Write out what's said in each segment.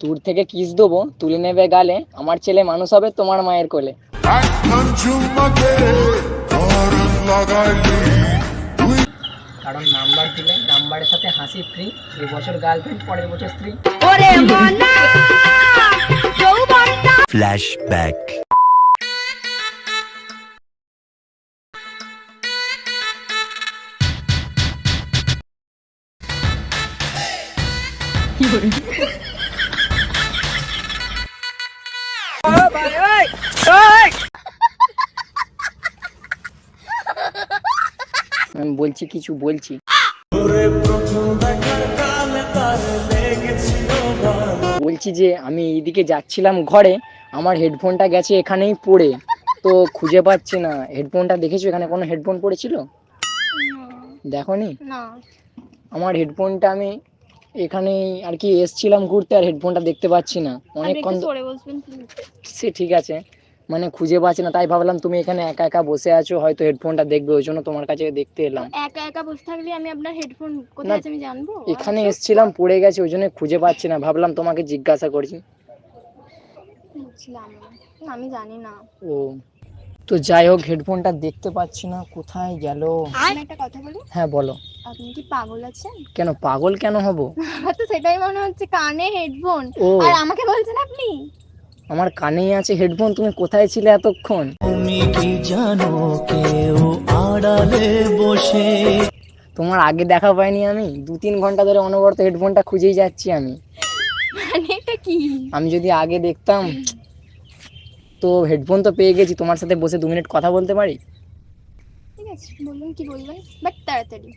দূর থেকে কিস দেবো তুলে নেবে গালে আমার ছেলে মানুষ হবে তোমার মায়ের কোলে। কারণ নাম্বার দিলে নাম্বারের সাথে হাসি ফ্রি এবছর গার্লফ্রেন্ড পরের বছর স্ত্রী. আমি বলছি কিছু বলছি। বলছি যে আমি এইদিকে যাচ্ছিলাম ঘরে আমার হেডফোনটা গেছে এখানেই পড়ে। তো খুঁজে পাচ্ছি না। হেডফোনটা দেখেছ? এখানে কোনো হেডফোন পড়েছিল? দেখো না। আমার হেডফোনটা আমি এখানেই আর কি এসছিলাম ঘুরতে আর হেডফোনটা দেখতে পাচ্ছি না। অনেকক্ষণ? সে ঠিক আছে। মানে খুঁজে পাচ্ছি না তাই ভাবলাম তুমি এখানে একা একা বসে আছো হয়তো হেডফোনটা দেখবে ওই জন্য তোমার কাছে দেখতে এলাম। একা একা বসে থাকলে আমি আপনার হেডফোন কোথায় আছে আমি জানব? এখানে এসছিলাম পড়ে গেছে ওই জন্য খুঁজে পাচ্ছি না ভাবলাম তোমাকে জিজ্ঞাসা করছি। আমি জানি না। ও। তো যাই হোক হেডফোনটা দেখতে পাচ্ছি না কোথায় গেল? আমি একটা কথা বলি? হ্যাঁ বলো। আপনি কি পাগল আছেন? কেন পাগল কেন হব? আমার তো সেটাই মনে হচ্ছে কানে হেডফোন ও। আর আমাকে বলছেন আপনি? আমার কানেই আছে হেডফোন তুমি কোথায় ছিলে এতক্ষণ? তুমি কি জানো কেউ আড়ালে বসে? তোমার আগে দেখা পাইনি আমি? দু তিন ঘণ্টা ধরে অনবরত হেডফোনটা খুঁজেই যাচ্ছি আমি। মানে এটা কি? আমি যদি আগে দেখতাম তো হেডফোন তো পেয়ে গেছি তোমার সাথে বসে দু মিনিট কথা বলতে পারি? ঠিক আছে বলুন কি বলবেন? বাট তাড়াতাড়ি।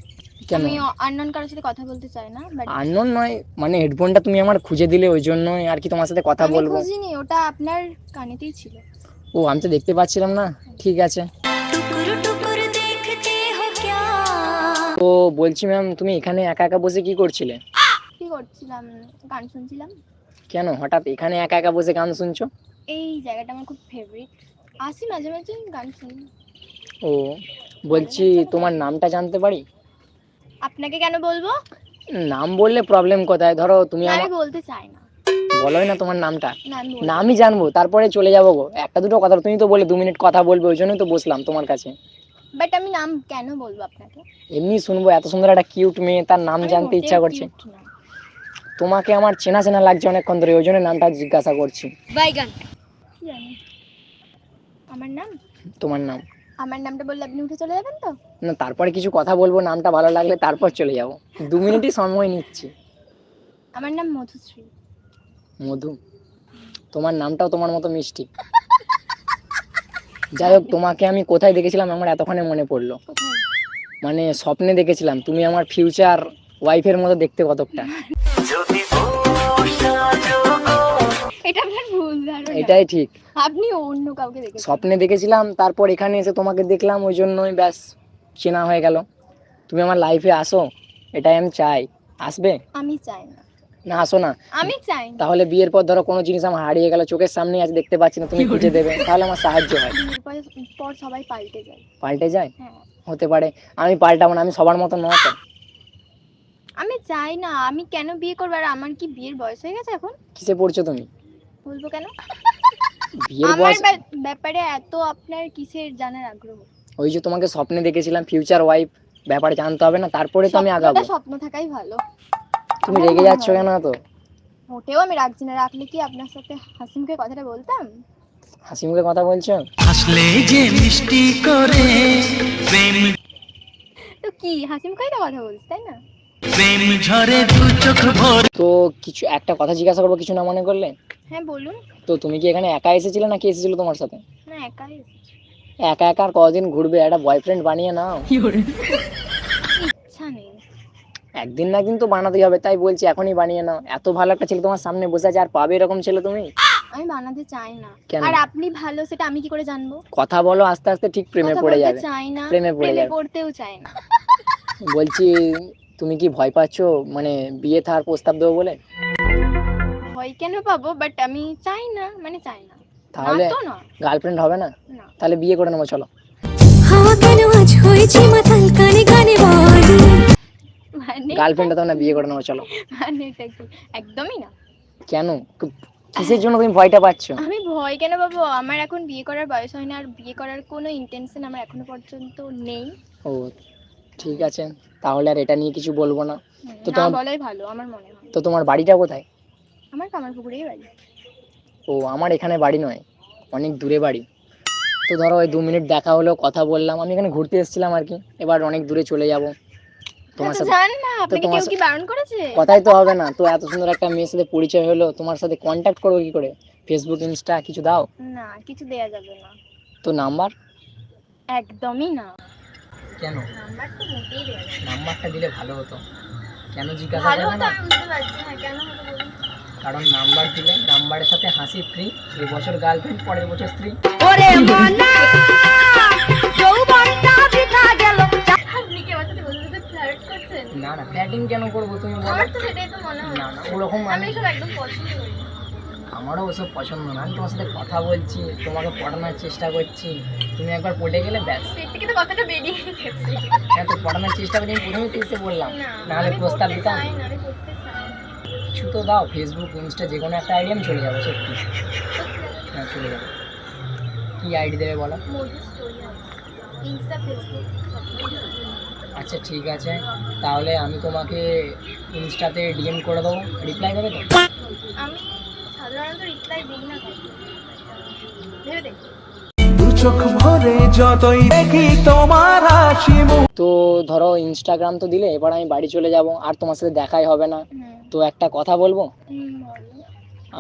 কেন? আমি আননোন কারোর সাথে কথা বলতে চাই না বাট আননোন নয় মানে হেডফোনটা তুমি আমার খুঁজে দিলে ওই জন্যই আর কি তোমার সাথে কথা আমি বলব। খুঁজিনি ওটা আপনার কানেতেই ছিল। ও আমি তো দেখতে পাচ্ছিলাম না ঠিক আছে। তো বলছি ম্যাম তুমি এখানে একা একা বসে কি করছিলে? কি করছিলাম? গান শুনছিলাম। কেন? হঠাৎ এখানে একা একা বসে গান শুনছো? এই জায়গাটা আমার খুব ফেভারিট আসি মাঝে মাঝে গান শুনি। ও বলছি তোমার নামটা জানতে পারি? আপনাকে কেন বলব? নাম বললে প্রবলেম কোথায়? ধরো তুমি আমি বলতে চাই না। বলোই না তোমার নামটা। না আমি জানব তারপরে চলে যাব গো। একটা দুটো কথা তুমি তো বলে দু মিনিট কথা বলবে ওই জন্যই তো বসলাম তোমার কাছে। বাট আমি নাম কেন বলব আপনাকে? এমনি শুনব এত সুন্দর একটা কিউট মেয়ে তার নাম জানতে ইচ্ছা করছে। না। তোমাকে আমার চেনা চেনা লাগছে অনেকক্ষণ ধরে ওই জন্য নামটা জিজ্ঞাসা করছি। কি জানি আমার নাম? তোমার নাম? আমার নামটা বললে আপনি উঠে চলে যাবেন তো? না তারপরে কিছু কথা বলব নামটা ভালো লাগলে তারপর চলে যাব। দু মিনিটই সময় নিচ্ছি। আমার নাম মধুশ্রী। মধু? তোমার নামটাও তোমার মতো মিষ্টি। যাই হোক তোমাকে আমি কোথায় দেখেছিলাম আমার এতক্ষণে মনে পড়ল। মানে স্বপ্নে দেখেছিলাম তুমি আমার ফিউচার ওয়াইফের মতো দেখতে কতকটা। এটা আপনার ভুল ধারণা। এটাই ঠিক। আপনি অন্য কাউকে দেখেছেন। স্বপ্নে দেখেছিলাম তারপর এখানে এসে তোমাকে দেখলাম ওই জন্যই ব্যাস চেনা হয়ে গেল। তুমি আমার লাইফে আসো এটাই আমি চাই। আসবে? আমি চাই না। না আসো না। আমি চাই তাহলে বিয়ের পর ধরো কোনো জিনিস আমার হারিয়ে গেল চোখের সামনে আজ দেখতে পাচ্ছি না তুমি খুঁজে দেবে। তাহলে আমার সাহায্য হয়। পর সবাই পাল্টে যায়। পাল্টে যায়? হ্যাঁ। হতে পারে। আমি পাল্টাবো না আমি সবার মতো নয় আমি চাই না আমি কেন বিয়ে করব? আর আমার কি বিয়ের বয়স হয়ে গেছে এখন? কিসে পড়ছো তুমি? বলব কেন? বিয়ের আমার বয়স ব্যাপারে এত আপনার কিসের জানার আগ্রহ? ওই যে তোমাকে স্বপ্নে দেখেছিলাম ফিউচার ওয়াইফ ব্যাপারে জানতে হবে না তারপরে তো আমি আগাবো। স্বপ্ন থাকাই ভালো। তুমি রেগে যাচ্ছ কেন তো মোটেও আমি রাখছি না। রাখলে কি আপনার সাথে হাসিমকে কথাটা বলতাম? হাসি মুখে কথা বলছো? হাসলে যে মিষ্টি করে প্রেম তো কি? হাসিমকেই তো কথা বলছি তাই না? প্রেম ঝরে দু চোখ ভরে। তো কিছু একটা কথা জিজ্ঞাসা করব কিছু না মনে করলে? হ্যাঁ বলুন। তো তুমি কি এখানে একা এসেছিলে নাকি এসেছিল তোমার সাথে? না একাই একা একা আর কদিন ঘুরবে? একটা বয়ফ্রেন্ড বানিয়ে নাও। ইচ্ছা নেই। একদিন না একদিন তো বানাতেই হবে তাই বলছি এখনই বানিয়ে নাও। এত ভালো একটা ছেলে তোমার সামনে বসে আছে আর পাবে এরকম ছেলে তুমি? আমি বানাতে চাই না। কেন? আর আপনি ভালো সেটা আমি কি করে জানব? কথা বলো আস্তে আস্তে ঠিক প্রেমে পড়ে যাবে। চাই না প্রেমে পড়ে যাবে। পড়তেও চাই না। বলছি তুমি কি ভয় পাচ্ছো? মানে বিয়ে থার প্রস্তাব দেবো বলে? ভয় কেন পাবো? বাট আমি চাই না মানে চাই না। তাহলে তো না। গার্লফ্রেন্ড হবে না? তাহলে বিয়ে করে নেব চলো। হাওয়া কেন আজ হয়েছে মাতাল কানে কানে বলে? মানে গার্লফ্রেন্ডটা তো না বিয়ে করে নেব চলো। মানে এটা একদমই না। কেন? কিসের জন্য তুমি ভয়টা পাচ্ছ? আমি ভয় কেন পাবো? আমার এখন বিয়ে করার বয়স হয় না আর বিয়ে করার কোনো ইন্টেনশন আমার এখনও পর্যন্ত নেই। ও ঠিক আছে তাহলে আর এটা নিয়ে কিছু বলব না। তো না তোমার- বলাই ভালো আমার মনে হয়। তো তোমার বাড়িটা কোথায়? আমার কামারপুকুরেই বাড়ি। ও আমার এখানে বাড়ি নয় অনেক দূরে বাড়ি। তো ধরো ওই দু মিনিট দেখা হলো কথা বললাম আমি এখানে ঘুরতে এসেছিলাম আর কি এবার অনেক দূরে চলে যাব। তোমার সাথে জান না আপনাকে কেউ কি বারণ করেছে? কথাই তো হবে না তো এত সুন্দর একটা মেয়ের সাথে পরিচয় হলো তোমার সাথে কন্ট্যাক্ট করব কি করে? ফেসবুক ইনস্টা কিছু দাও? না কিছু দেয়া যাবে না। তো নাম্বার একদমই না। কেন? নাম্বার তো মোটেই দেয়া যাবে নাম্বারটা দিলে ভালো হতো। কেন জিজ্ঞাসা ভালো করবে না? আমি বুঝতে পারছি। না কেন হতো বলুন। কারণ নাম্বার দিলে নাম্বারের সাথে হাসি ফ্রি এই বছর গার্লফ্রেন্ড পরের বছর স্ত্রী। আপনি কি আমার সাথে বসে বসে ফ্লার্ট করছেন? না না ফ্ল্যাটিং কেন করব তুমি বলো? আমার তো সেটাই তো মনে হয় না না ওরকম আমি আমি একদম পছন্দ করি। আমারও ওসব পছন্দ না। আমি তোমার সাথে কথা বলছি তোমাকে পড়ানোর চেষ্টা করছি। তুমি একবার পড়ে গেলে ব্যাস। থেকে তো কথাটা বেরিয়ে গেছে। হ্যাঁ তো পড়ানোর চেষ্টা করি আমি প্রথমে তো এসে বললাম নাহলে প্রস্তাব দিতাম। কিছু তো দাও ফেসবুক ইনস্টা যে কোনো একটা আইডি আমি চলে যাব সত্যি। হ্যাঁ চলে যাব। কী আইডি দেবে বলো? আচ্ছা ঠিক আছে। তাহলে আমি তোমাকে ইনস্টাতে ডিএম করে দেবো। রিপ্লাই দেবে তো? আমি সাধারণত রিপ্লাই দিই না ভেবে দেখি। দু চোখ ভরে যতই দেখি তোমার হাসি মুখ তো ধরো ইনস্টাগ্রাম তো দিলে এবার আমি বাড়ি চলে যাব আর তোমার সাথে দেখাই হবে না। তো একটা কথা বলব?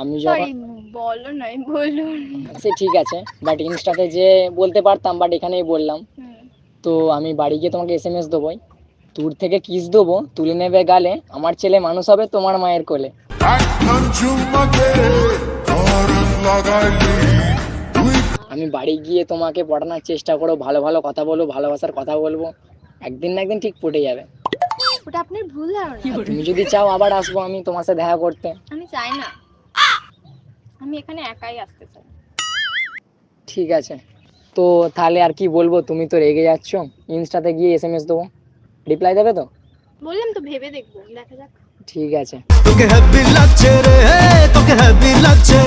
আমি যখন বলো নয় বলুন সে ঠিক আছে বাট ইনস্টাতে যে বলতে পারতাম বাট এখানেই বললাম। তো আমি বাড়ি গিয়ে তোমাকে এস এম এস দেবোই দূর থেকে কিস দেবো তুলে নেবে গালে আমার ছেলে মানুষ হবে তোমার মায়ের কোলে। একখান চুম্মাকে খরচ লাগাইলি আমি বাড়ি গিয়ে তোমাকে পড়ানোর চেষ্টা করো ভালো ভালো কথা বলব ভালোবাসার কথা বলব। একদিন না একদিন ঠিক পটে যাবে। ওটা আপনার ভুল ধারণা। তুমি যদি চাও আবার আসব আমি তোমার সাথে দেখা করতে। আমি চাই না। আমি এখানে একাই আসতে চাই। ঠিক আছে। তো তাহলে আর কি বলব তুমি তো রেগে যাচ্ছ। ইনস্টাতে গিয়ে এস এম এস দেবো। রিপ্লাই দেবে তো? বললাম তো ভেবে দেখব। দেখা যাক। ঠিক আছে তোকে হ্যাপি লাগছে রে তোকে হ্যাপি লাগছে